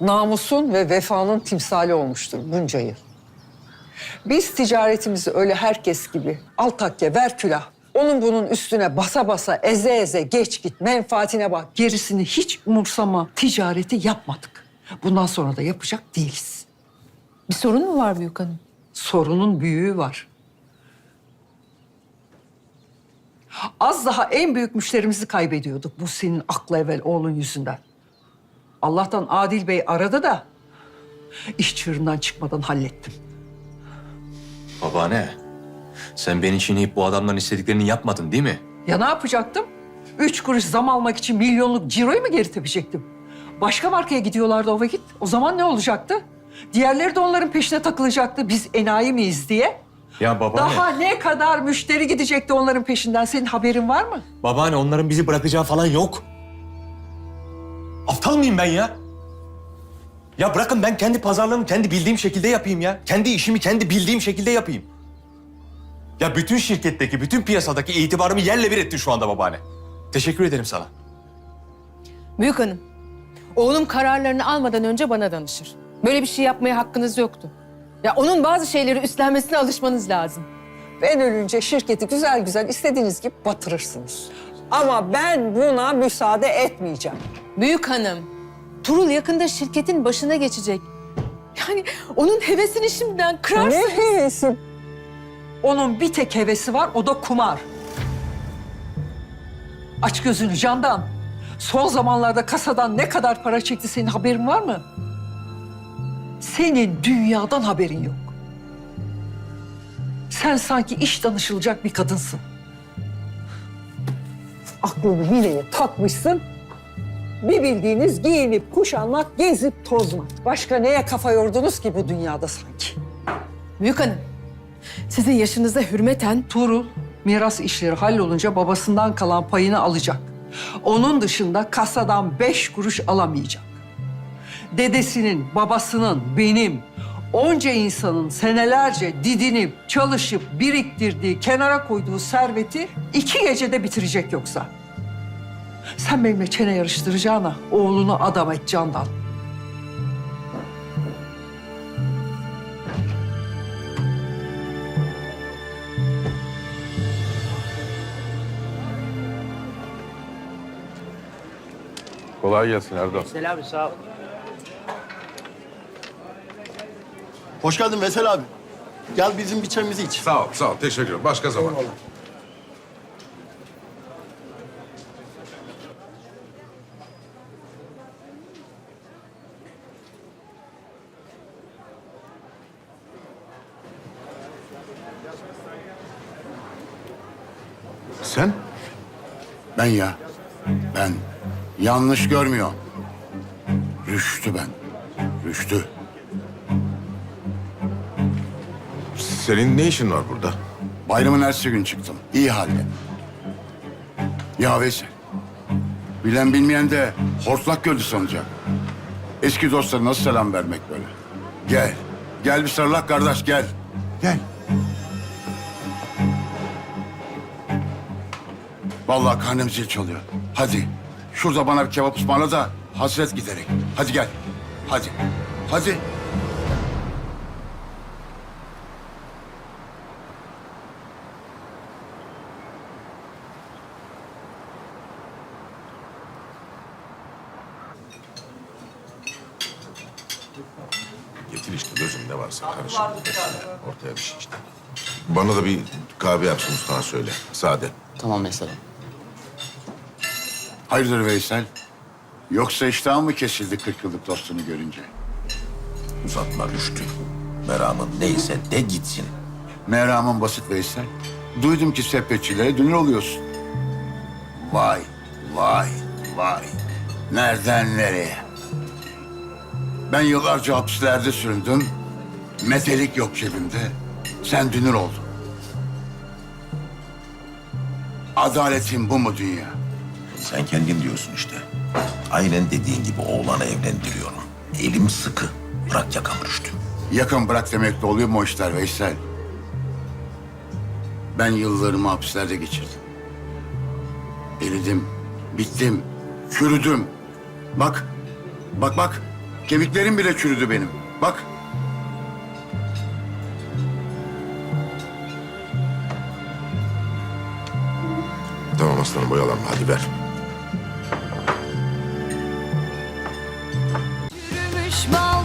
namusun ve vefanın timsali olmuştur bunca yıl. Biz ticaretimizi öyle herkes gibi al takke ver külah. Onun bunun üstüne basa basa eze eze geç git menfaatine bak. Gerisini hiç umursama ticareti yapmadık. Bundan sonra da yapacak değiliz. Bir sorun mu var büyük hanım? Sorunun büyüğü var. Az daha en büyük müşterimizi kaybediyorduk bu senin akla evvel oğlun yüzünden. Allah'tan Adil Bey aradı da iş çığırından çıkmadan hallettim. Babaanne, sen beni çiğneyip bu adamların istediklerini yapmadın değil mi? Ya ne yapacaktım? Üç kuruş zam almak için milyonluk ciroyu mu geri tepecektim? Başka markaya gidiyorlardı o vakit. O zaman ne olacaktı? Diğerleri de onların peşine takılacaktı. Biz enayi miyiz diye. Ya babaanne, Daha ne kadar müşteri gidecekti onların peşinden? Senin haberin var mı? babaanne onların bizi bırakacağı falan yok. Aptal mıyım ben ya? Ya bırakın ben kendi pazarlığımı kendi bildiğim şekilde yapayım ya. Kendi işimi kendi bildiğim şekilde yapayım. Ya bütün şirketteki, bütün piyasadaki itibarımı yerle bir ettin şu anda babaanne. Teşekkür ederim sana. Büyük hanım, oğlum kararlarını almadan önce bana danışır. Böyle bir şey yapmaya hakkınız yoktu. Ya onun bazı şeyleri üstlenmesine alışmanız lazım. Ben ölünce şirketi güzel güzel istediğiniz gibi batırırsınız. Ama ben buna müsaade etmeyeceğim. Büyük hanım, Turul yakında şirketin başına geçecek. Yani onun hevesini şimdiden kırarsın. Ne hevesi? Onun bir tek hevesi var, o da kumar. Aç gözünü candan. Son zamanlarda kasadan ne kadar para çekti senin haberin var mı? Senin dünyadan haberin yok. Sen sanki iş danışılacak bir kadınsın. Aklını bileye takmışsın. Bir bildiğiniz giyinip kuşanmak, gezip tozmak. Başka neye kafa yordunuz ki bu dünyada sanki? Büyük hanım, sizin yaşınıza hürmeten Tuğrul miras işleri hallolunca babasından kalan payını alacak. Onun dışında kasadan beş kuruş alamayacak. Dedesinin, babasının, benim, onca insanın senelerce didinip, çalışıp, biriktirdiği, kenara koyduğu serveti iki gecede bitirecek yoksa. Sen benimle çene yarıştıracağına oğlunu adam et candan. Kolay gelsin Erdoğan. Selam sağ ol. Hoş geldin Veysel abi. Gel bizim bir çayımızı iç. Sağ ol, sağ ol. Teşekkür ederim. Başka zaman. Sen? Ben ya. Ben. Yanlış görmüyor. Rüştü ben. Rüştü. Senin ne işin var burada? Bayramın ertesi gün çıktım. İyi halde. Ya Veysel. Bilen bilmeyen de hortlak gördü sanacak. Eski dostlara nasıl selam vermek böyle? Gel. Gel bir sarılak kardeş gel. Gel. Vallahi karnım zil çalıyor. Hadi. Şurada bana bir kebap ısmarla da hasret giderek. Hadi gel. Hadi. Hadi. Getir işte gözüm ne varsa karışık. Ortaya bir şey işte. Bana da bir kahve yapsın Mustafa söyle. Sade. Tamam mesela. Hayırdır Veysel? Yoksa iştahın mı kesildi 40 yıllık dostunu görünce? Uzatma Rüştü. Meramın neyse de gitsin. Meramın basit Veysel. Duydum ki sepetçilere dünür oluyorsun. Vay, vay, vay. Nereden nereye? Ben yıllarca hapislerde süründüm. Metelik yok cebimde. Sen dünür oldun. Adaletin bu mu dünya? Sen kendin diyorsun işte. Aynen dediğin gibi oğlanı evlendiriyorum. Elim sıkı. Bırak yakamı Rüştü. Yakın bırak demekle oluyor mu o işler Veysel? Ben yıllarımı hapislerde geçirdim. Eridim, bittim, çürüdüm. Bak, bak bak. Kemiklerim bile çürüdü benim. Bak. Tamam aslanım boyalanma hadi ver. Barış